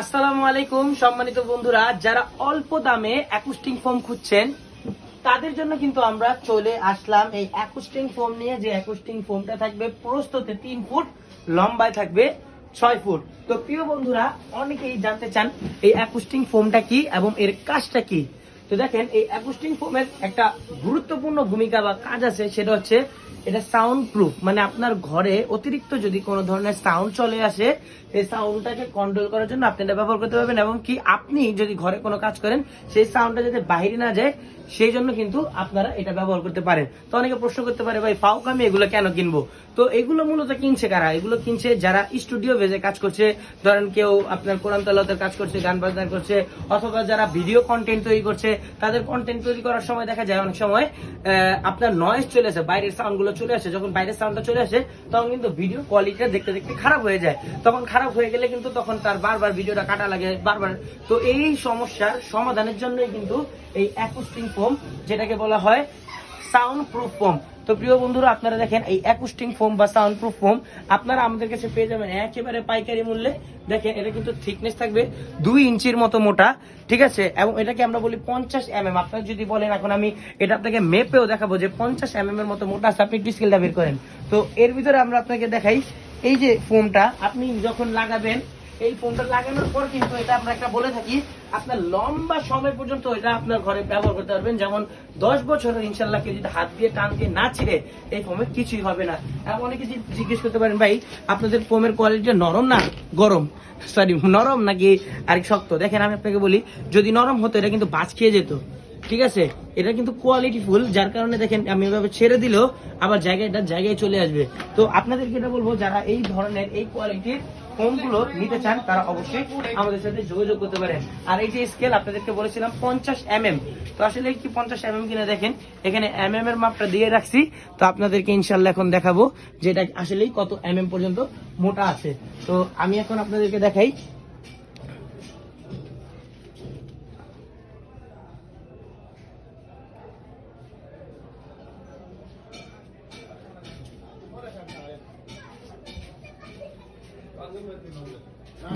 আসসালামু আলাইকুম, সম্মানিত বন্ধুরা, যারা অল্প দামে অ্যাকুস্টিং ফোম খুঁজছেন, তাদের জন্য কিন্তু আমরা চলে আসলাম এই অ্যাকুস্টিং ফোম নিয়ে, যে অ্যাকুস্টিং ফোমটা থাকবে প্রস্তুতে তিন ফুট, লম্বায় থাকবে ছয় ফুট। তো প্রিয় বন্ধুরা, অনেকেই জানতে চান এই অ্যাকুস্টিং ফোমটা কি এবং এর কাজটা কি? তো দেখেন, এই অ্যাকুস্টিং ফোমের একটা গুরুত্বপূর্ণ ভূমিকা বা কাজ আছে, সেটা হচ্ছে এটা সাউন্ড প্রুফ মানে আপনার ঘরে অতিরিক্ত যদি কোনো ধরনের সাউন্ড চলে আসে, সেই সাউন্ডটাকে কন্ট্রোল করার জন্য আপনি এটা ব্যবহার করতে পারবেন এবং কি আপনি যদি ঘরে কোনো কাজ করেন, সেই সাউন্ডটা যাতে বাইরে না যায়, সেই জন্য কিন্তু আপনারা এটা ব্যবহার করতে পারেন। তো অনেকে প্রশ্ন করতে পারে, ভাই ফাউক আমি এগুলো কেন কিনবো? তো এগুলো মূলত কিনছে কারা? এগুলো কিনছে যারা স্টুডিও ভেজে কাজ করছে, ধরেন কেউ আপনার কোরআন তালাতের কাজ করছে, গান বাজনা করছে, অথবা যারা ভিডিও কন্টেন্ট তৈরি করছে তাদের কন্টেন্ট তৈরি করার সময় দেখা যায় অনেক সময় আপনার নয়েজ চলে আসে, বাইরের সাউন্ডগুলো চলে আসে, যখন বাইরের সাউন্ডটা চলে আসে, তখন কিন্তু ভিডিও কোয়ালিটিটা দেখতে দেখতে খারাপ হয়ে যায়। তখন খারাপ হয়ে গেলে কিন্তু তখন তার বারবার ভিডিওটা কাটা লাগে বারবার। তো এই সমস্যার সমাধানের জন্যই কিন্তু এই অ্যাকুস্টিং ফোম যেটাকে বলা হয় সাউন্ড প্রুফ ফোম তো প্রিয় বন্ধুরা, আপনারা দেখেন এই অ্যাকুস্টিং ফোম বা সাউন্ড প্রুফ ফোম আপনারা আমাদের কাছে পেয়ে যাবেন একেবারে পাইকারি মূল্যে। দেখেন, এটা কিন্তু থিকনেস থাকবে দুই ইঞ্চির মতো মোটা, ঠিক আছে? এবং এটাকে আমরা বলি পঞ্চাশ এম এম আপনারা যদি বলেন, এখন আমি এটা আপনাকে মেপেও দেখাবো যে পঞ্চাশ এম এম এর মতো মোটা আছে, আপনি একটু স্কেলটা বের করেন। তো এর ভিতরে আমরা আপনাকে দেখাই, এই যে ফোমটা আপনি যখন লাগাবেন এই ফোনটা লাগানোর পর কিন্তু এটা আমরা একটা বলে থাকি, আপনার লম্বা সময় পর্যন্ত এটা আপনার ঘরে ব্যবহার করতে পারবেন। যেমন দশ বছর ইনশাল্লাহ কেউ যদি হাত দিয়ে টান দিয়ে না ছিঁড়ে, এই ফোমের কিছুই হবে না। অনেকে জিজ্ঞেস করতে পারেন, ভাই, আপনাদের ফোমের কোয়ালিটি নরম না গরম? সরি নরম নাকি আর শক্ত? দেখেন, আমি আপনাকে বলি, যদি নরম হতো, এটা কিন্তু বাজ খেয়ে যেত। ঠিক আছে? এটা কিন্তু কোয়ালিটি ফুল যার কারণে দেখেন, আমি এভাবে ছেড়ে দিলেও আবার জায়গায় জায়গায় চলে আসবে। তো আপনাদেরকে এটা বলব, যারা এই ধরনের এই কোয়ালিটির ফোনগুলো নিতে চান, তারা অবশ্যই আমাদের সাথে যোগাযোগ করতে পারেন। আর এই যে স্কেল আপনাদেরকে বলেছিলাম, পঞ্চাশ এম এম তো আসলে কি পঞ্চাশ এম এম কিনা দেখেন, এখানে এম এম এর মাপটা দিয়ে রাখছি। তো আপনাদেরকে ইনশাল্লাহ এখন দেখাবো যেটা আসলেই কত এম এম পর্যন্ত মোটা আছে। তো আমি এখন আপনাদেরকে দেখাই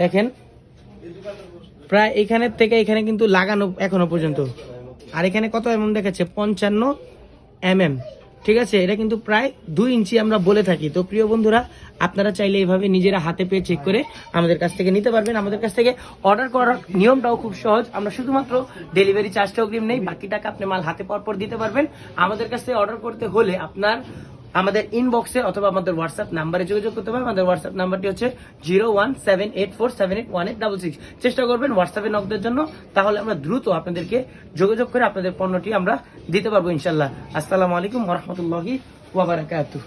দেখেন, প্রায় এখানের থেকে এখানে কিন্তু লাগানো এখনও পর্যন্ত। আর এখানে কত এমএম দেখাচ্ছে? পঞ্চান্ন এমএম ঠিক আছে? এটা কিন্তু প্রায় দুই ইঞ্চি আমরা বলে থাকি। তো প্রিয় বন্ধুরা, আপনারা চাইলে এইভাবে নিজেরা হাতে পেয়ে চেক করে আমাদের কাছ থেকে নিতে পারবেন। আমাদের কাছ থেকে অর্ডার করার নিয়মটাও খুব সহজ। আমরা শুধুমাত্র ডেলিভারি চার্জটা অগ্রিম নেই। বাকি টাকা আপনি মাল হাতে পর পর দিতে পারবেন। আমাদের কাছ থেকে অর্ডার করতে হলে আপনার আমাদের ইনবক্সে অথবা আমাদের হোয়াটসঅ্যাপ নাম্বারে যোগাযোগ করতে পারেন। আমাদের হোয়াটসঅ্যাপ নাম্বারটি হচ্ছে zero one seven eight four seven eight one eight double six চেষ্টা করবেন হোয়াটসঅ্যাপে নকদের জন্য, তাহলে আমরা দ্রুত আপনাদেরকে যোগাযোগ করে আপনাদের পণ্যটি আমরা দিতে পারব ইনশাল্লাহ আসসালামু আলাইকুম রহমতুল্লাহি ওয়াবারাকাতুহ